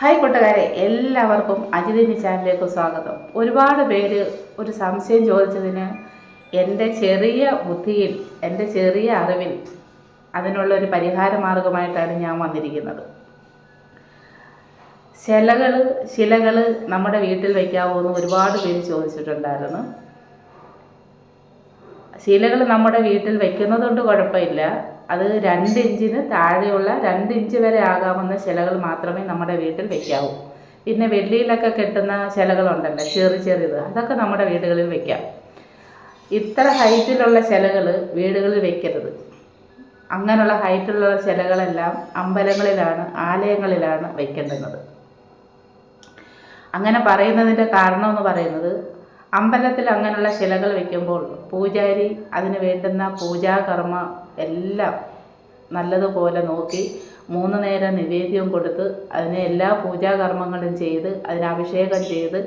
Hi കൂട്ടുകാരെ എല്ലാവർക്കും അജിതിനി ചാനലിലേക്ക് സ്വാഗതം. ഒരുപാട് പേര് ഒരു സംശയം ചോദിച്ചതിന് എന്റെ ചെറിയ ബുദ്ധിയിൽ എന്റെ ചെറിയ അറിവിൽ അതിനുള്ള ഒരു പരിഹാര മാർഗമായിട്ടാണ് ഞാൻ വന്നിരിക്കുന്നത്. ശിലകൾ ശിലകൾ നമ്മുടെ വീട്ടിൽ വയ്ക്കാവോ എന്ന് ഒരുപാട് പേര് ചോദിച്ചിട്ടുണ്ടായിരുന്നു. ശീലകൾ നമ്മുടെ വീട്ടിൽ വെക്കുന്നത് കൊണ്ട് കുഴപ്പമില്ല. അത് രണ്ട് ഇഞ്ചിന് താഴെയുള്ള രണ്ട് ഇഞ്ച് വരെ ആകാവുന്ന ശിലകൾ മാത്രമേ നമ്മുടെ വീട്ടിൽ വെക്കാവൂ. പിന്നെ വെള്ളിയിലൊക്കെ കെട്ടുന്ന ശിലകളുണ്ടല്ലോ ചെറു ചെറിയത്. അതൊക്കെ നമ്മുടെ വീടുകളിൽ വെക്കാം. ഇത്ര ഹൈറ്റിലുള്ള ശിലകൾ വീടുകളിൽ വെക്കരുത്. അങ്ങനെയുള്ള ഹൈറ്റിലുള്ള ശിലകളെല്ലാം അമ്പലങ്ങളിലാണ് ആലയങ്ങളിലാണ് വയ്ക്കേണ്ടുന്നത് അങ്ങനെ പറയുന്നതിന്റെ കാരണം എന്ന് പറയുന്നത് അമ്പലത്തിൽ അങ്ങനെയുള്ള ശിലകൾ വയ്ക്കുമ്പോൾ പൂജാരി അതിന് വേണ്ടുന്ന പൂജാകർമ്മ എല്ലാം നല്ലതുപോലെ നോക്കി മൂന്ന് നേരം നിവേദ്യം കൊടുത്ത് അതിനെ എല്ലാ പൂജാകർമ്മങ്ങളും ചെയ്ത് അതിന് അഭിഷേകം ചെയ്ത്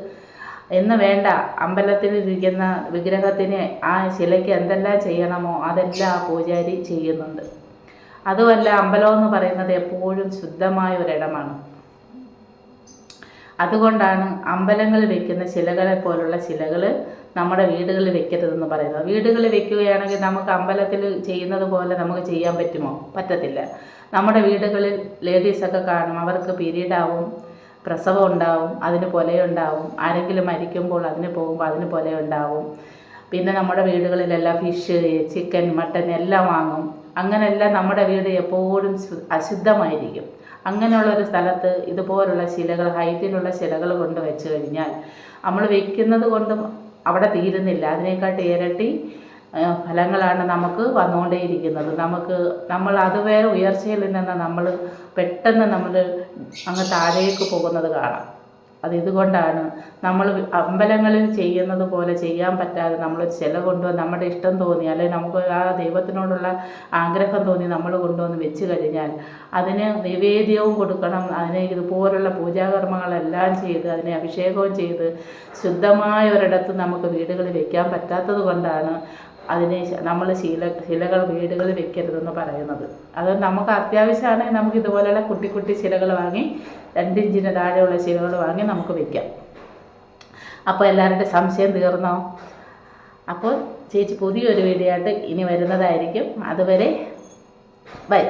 എന്ന് വേണ്ട അമ്പലത്തിൽ ഇരിക്കുന്ന വിഗ്രഹത്തിന് ആ ശിലയ്ക്ക് എന്തെല്ലാം ചെയ്യണമോ അതെല്ലാം ആ പൂജാരി ചെയ്യുന്നുണ്ട്. അതുമല്ല അമ്പലം എന്ന് പറയുന്നത് എപ്പോഴും ശുദ്ധമായ ഒരിടമാണ്. അതുകൊണ്ടാണ് അമ്പലങ്ങളിൽ വെക്കുന്ന ശിലകളെ പോലുള്ള ശിലകൾ നമ്മുടെ വീടുകളിൽ വെക്കരുതെന്ന് പറയുന്നത്. വീടുകളിൽ വെക്കുകയാണെങ്കിൽ നമുക്ക് അമ്പലത്തിൽ ചെയ്യുന്നത് പോലെ നമുക്ക് ചെയ്യാൻ പറ്റുമോ? പറ്റത്തില്ല. നമ്മുടെ വീടുകളിൽ ലേഡീസൊക്കെ കാണും അവർക്ക് പീരീഡ് ആവും പ്രസവം ഉണ്ടാവും അതിന് പൊലയുണ്ടാവും ആരെങ്കിലും മരിക്കുമ്പോൾ അതിന് പോകുമ്പോൾ അതിന് പൊലയുണ്ടാവും പിന്നെ നമ്മുടെ വീടുകളിലെല്ലാം ഫിഷ് ചിക്കൻ മട്ടൻ എല്ലാം വാങ്ങും. അങ്ങനെയെല്ലാം നമ്മുടെ വീട് എപ്പോഴും അശുദ്ധമായിരിക്കും. അങ്ങനെയുള്ള ഒരു സ്ഥലത്ത് ഇതുപോലുള്ള ശിലകൾ ഹൈറ്റിലുള്ള ശിലകൾ കൊണ്ട് വെച്ച് കഴിഞ്ഞാൽ നമ്മൾ വെക്കുന്നത് കൊണ്ടും അവിടെ തീരുന്നില്ല. അതിനെക്കാട്ടി ഇരട്ടി ഫലങ്ങളാണ് നമുക്ക് വന്നുകൊണ്ടേയിരിക്കുന്നത്. നമുക്ക് നമ്മൾ അതുവരെ ഉയർച്ചയിൽ നിന്ന് നമ്മൾ പെട്ടെന്ന് നമ്മൾ അങ്ങ് താഴേക്ക് പോകുന്നത് കാണാം. അത് ഇതുകൊണ്ടാണ് നമ്മൾ അമ്പലങ്ങളിൽ ചെയ്യുന്നത് പോലെ ചെയ്യാൻ പറ്റാതെ നമ്മൾ ചില കൊണ്ടുവന്ന് നമ്മുടെ ഇഷ്ടം തോന്നി അല്ലെങ്കിൽ നമുക്ക് ആ ദൈവത്തിനോടുള്ള ആഗ്രഹം തോന്നി നമ്മൾ കൊണ്ടുവന്ന് വെച്ച് കഴിഞ്ഞാൽ അതിന് നിവേദ്യവും കൊടുക്കണം അതിന് ഇതുപോലുള്ള പൂജാകർമ്മങ്ങളെല്ലാം ചെയ്ത് അതിനെ അഭിഷേകവും ചെയ്ത് ശുദ്ധമായ ഒരിടത്ത് നമുക്ക് വീടുകളിൽ വെക്കാൻ പറ്റാത്തത് കൊണ്ടാണ് അതിനെ നമ്മൾ ശീല ശിലകൾ വീടുകളിൽ വെക്കരുതെന്ന് പറയുന്നത്. അത് നമുക്ക് അത്യാവശ്യമാണെങ്കിൽ നമുക്ക് ഇതുപോലെയുള്ള കുട്ടി കുട്ടി ശിലകൾ വാങ്ങി രണ്ട് ഇഞ്ചിന് താഴെയുള്ള ശിലകൾ വാങ്ങി നമുക്ക് വെക്കാം. അപ്പോൾ എല്ലാവരുടെയും സംശയം തീർന്നോ? അപ്പോൾ ചേച്ചി പുതിയൊരു വീഡിയോ ആയിട്ട് ഇനി വരുന്നതായിരിക്കും. അതുവരെ ബൈ.